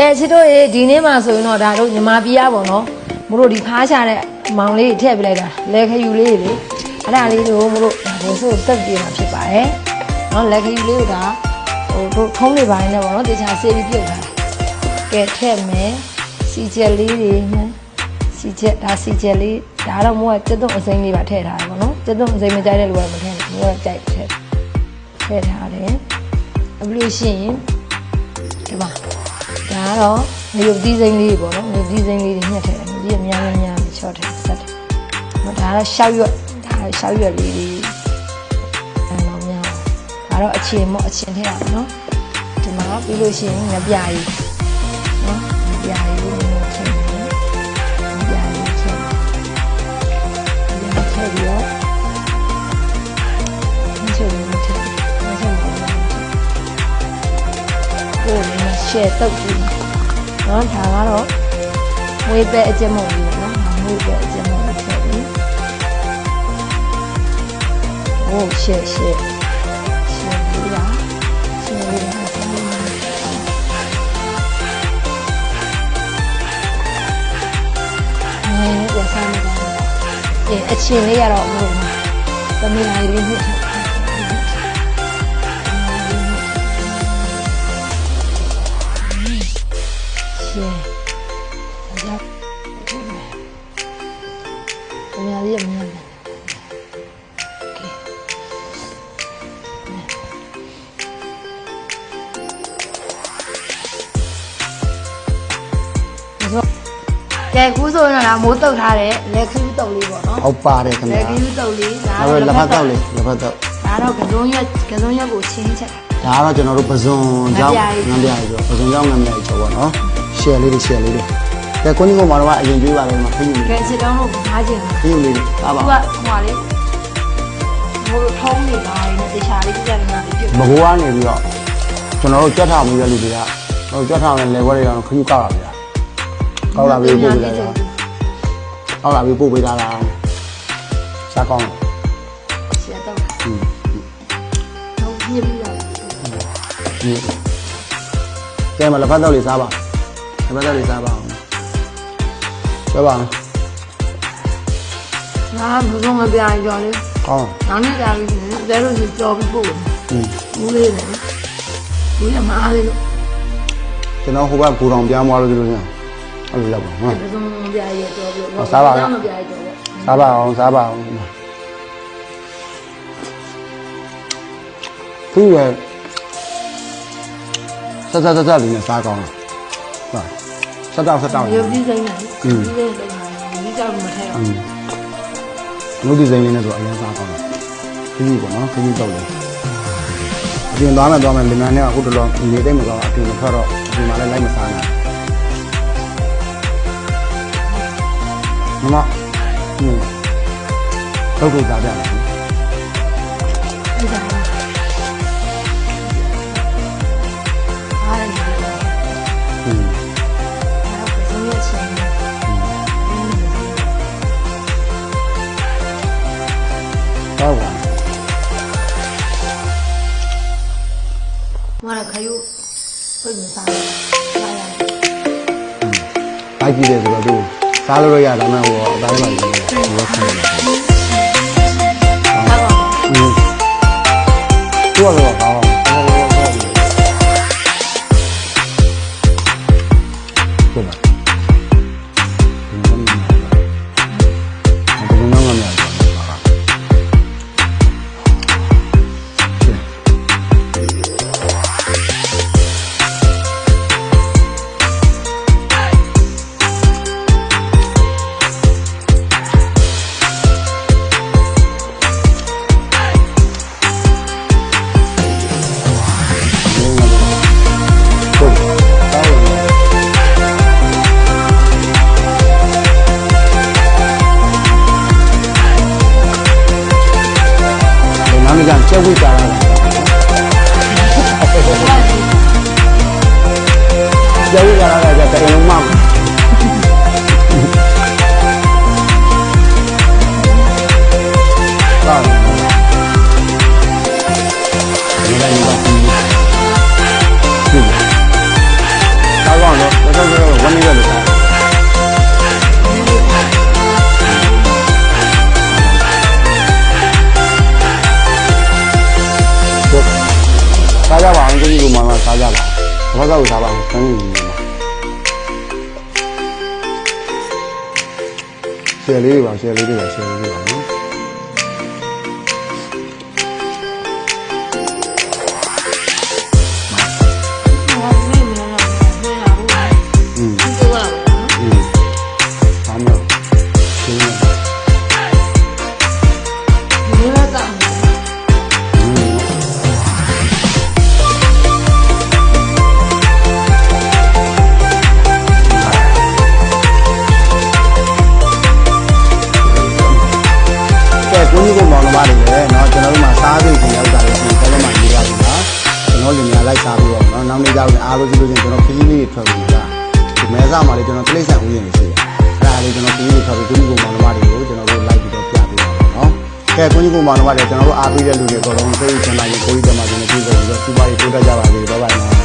ကဲချစ်တို့ရေဒီနေ့မှဆိုရင်တော့ဒါတို့ညီမပြရပါတော့မတို့ဒီဖားချတဲ့မောင်လေးထည့်ပြလိုက်တာလဲခယူလေးလေအဲ့ဒါလေးတို့မတို့ဘိုးဆိုတက်ပြမှာဖြစ်ပါတယ်နော်လဲခယူလေးကိုဒါဟိုတို့ထုံးနေပိုင်းနဲ့ပေါ့နော်တခြားစေးပြီးပြုတ်ထားကဲထည့်မယ်စီချက်လေးတွေနဲ့စီချက်ဒါစီချက်လေးဒါတော့မိုးကတက်တော့အစိမ်းလေးပါထည့်ထားတယ်ပေါ့နော်တက်တော့အစိမ်းမကြိုက်တဲ့လူကမထည့်နဲ့မိုးကကြိုက်ထည့်ထည့်ထားတယ်အပလို့ရှိရင်ဒီမှာဒါ ကတော့ငရုတ်သီးစိမ်းလေးပေါ့နော်ငရုတ်သီးစိမ်းလေးတွေညှက်ထည့်တယ်ငရုတ်သီးအများကြီးများပြီးချော့ထည့်ဆက်တယ်ဟောဒါကတော့ရှောက်ရွက်ဒါရှောက်ရွက်လေးတွေအဲတော့များဒါတော့အချင်းမော့အချင်းထည့်ရအောင်နော်ဒီမှာပြီးလို့ရှိရင်ငပြားကြီးနော်ငပြားကြီးလေးမျိုးထည့်တယ်ငပြားကြီးထည့်တယ်ငပြားထည့်ပြီးတော့မချင်ဘူးထည့်မချင်ဘူးထည့်ကိုယ်လည်းရှယ်တုတ်ကြည့် နော်ဒါကတော့မွေးပဲအကျမုံကြီးနော်ဒါမွေးပဲအကျမုံကြီးထည့်ပြီးโอ้ရှယ်ရှယ်ရှယ်လေးပါရှယ်လေးပါဆက်လို့နည်းနည်းပြန်စားနေပါအဲအချင်းလေးကတော့ဘယ်လိုသမီးလေးလေးနှစ်ထည့် ခင်ဗျာလေးရမြင်မယ်ကဲခုဆိုရင်တော့မိုးတုပ်ထားတဲ့လက်ခူးတုပ်လေးပေါ့နော်ဟုတ်ပါတယ်ခင်ဗျာလက်ခူးတုပ်လေးဒါတော့လက်ဖက်တုပ်လေးလက်ဖက်တုပ်ဒါတော့ကစုံရက်ကစုံရက်ကိုချင်းချက်ဒါကတော့ကျွန်တော်တို့ပဇွန်ကြောင့်ငံပြားကြီးဆိုပဇွန်ကြောင့်ငံပြားကြီးဆိုပေါ့နော် share လေးတွေ share လေးတွေ ကဲကိုကြီးကမှာတော့အရင်ကျွေးပါတယ်မှာခင်းယူကဲလေးစစ်တောင်းလို့ထားခြင်းခင်းယူလေးတွေပါပါသူကဟိုပါလေဘိုးထုံးနေပါနဲ့တခြားလေးကြက်နေတာပြုတ်မကိုကနေပြီးတော့ကျွန်တော်တို့ကြွက်ထားမှုရလူတွေကတော့ကြွက်ထားတဲ့လေဝဲတွေကတော့ခင်းယူကောက်တာဗျာကောက်တာပြီးပို့ပေးလိုက်တာကောက်တာပြီးပို့ပေးတာလားစားကောင်းတယ်ရှက်တော့อืมတော့ညစ်ပြီးတော့ဒီကဲမလက်ဖက်တော့လေးစားပါလက်ဖက်တော့လေးစားပါ အောင်ပြောပါဦးငါဘုံမပြိုင်ကြော်လေကောင်းနောက်နေ့ကြာပြီးဇဲလို့စီကြော်ပြီးပို့อืมဘူးလေးနဲ့ဘူးရမအားလေးလို့ကျွန်တော်ဟိုဘက်ဘူတောင်ပြောင်းသွားလို့ဒီလိုညာအဲ့လိုရောက်ပါနော်ဘုံမပြိုင်ရကြော်ပြီးဟောစားပါလားမပြိုင်ကြော်ပေါ့စားပါအောင်စားပါအောင်သူ့ရဲ့ဆက်ဆက်ဆက်ဆက်လေးနဲ့စားကောင်းတယ်ဟုတ် ဆက်တော့ဆက်တော့ ရုပ်ကြီးစိမ့်နေ อืม ဒီစိမ့်တော့ဒီကြောက်မထဲ อืมလူဒီဇိုင်းလေးနဲ့ဆိုအရင်စားကောင်းတယ်ခကြီးပေါ့နော်ခကြီးတော့လေအပြင်သွားမယ်သွားမယ်လင်မယားနဲ့အခုတလောနေသိမ့်မကောင်းအပြင်မထွက်တော့အပြင်မှာလည်းလိုက်မစားနိုင်မမอืมတော့ကိုစားကြတယ် ဒီ မရခယူပြင်းစားတယ်စားရတယ်ဘိုက်ကြည့်တယ်ဆိုတော့သူစားလို့ရတာမှဟိုအသားလေးပါလေဘောဆန်တယ်စားပါอืมသူကတော့ giấy cho nó là giờ chạy nước mong rồi như đây như vậy sao còn được sao sao còn vẫn như được. 사자방 안정기구만 사자방 사자고 사방 저는 လေးတွေပါရှယ်လေးတွေပါရှယ်လေးတွေပါနော်ဟော လေးသားတို့အားလို့ဆိုလို့ချင်းကျွန်တော်ခရီးလေးတွေထွက်ပြီးသားဒီမဲဆောက်မှာလည်းကျွန်တော်တိရစ္ဆာန်ဥယျာဉ်တွေရှိတယ်အဲ့ဒါလေးကျွန်တော်ခရီးလေးထွက်ပြီးဒီလိုမောင်နှမတွေကိုကျွန်တော်တို့လိုက်ပြီးတော့ပြပေးပါမယ်နော်ကဲကိုကြီးကိုမောင်နှမတွေကျွန်တော်တို့အားပေးတဲ့လူတွေအကုန်လုံးသိချင်တာရင်ကိုကြီးကမှကျွန်တော်ပြေဆုံးပြီးတော့စူပါရီပို့တတ်ကြပါစေဘိုင်ဘိုင်